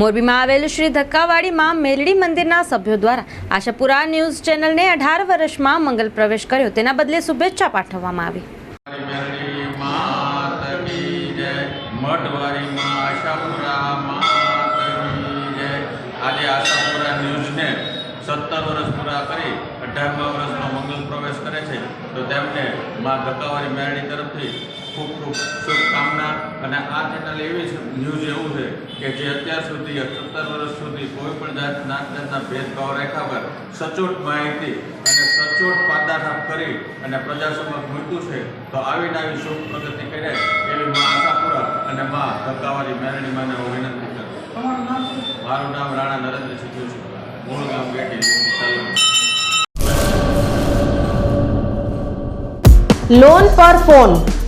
મોરબીમાં આવેલ શ્રી ધક્કાવાડીમાં મેલડી મંદિરના સભ્યો દ્વારા આશાપુરા ન્યૂઝ ચેનલને અઢાર વર્ષમાં મંગલ પ્રવેશ કર્યો. તેના બદલે શુભેચ્છા પાઠવવામાં આવી. સત્તર વર્ષ પૂરા કરી અઢારમા વર્ષનો મંગલ પ્રવેશ કરે છે. તો તેમને મા ધક્કાવાળી મેરડી તરફથી ખૂબ ખૂબ અને આ ચેનલ એવી છે ન્યૂઝ એવું છે કે જે અત્યાર સુધી સત્તર વર્ષ સુધી કોઈ પણ જાત નાત જાતના ભેદભાવ રાખ્યા વગર સચોટ માહિતી અને સચોટ પાદાઠાપ કરી અને પ્રજા સમક્ષ મૂક્યું છે તો આવીને આવી શુભ પ્રગતિ કરે એવી મા આશાપુરા અને મા ધક્કાવાળી મેરણી માને હું વિનંતી કરું મારું નામ રાણા નરેન્દ્રસિંહ જોશી. મૂળ ગામ બેટી લોન પર ફોન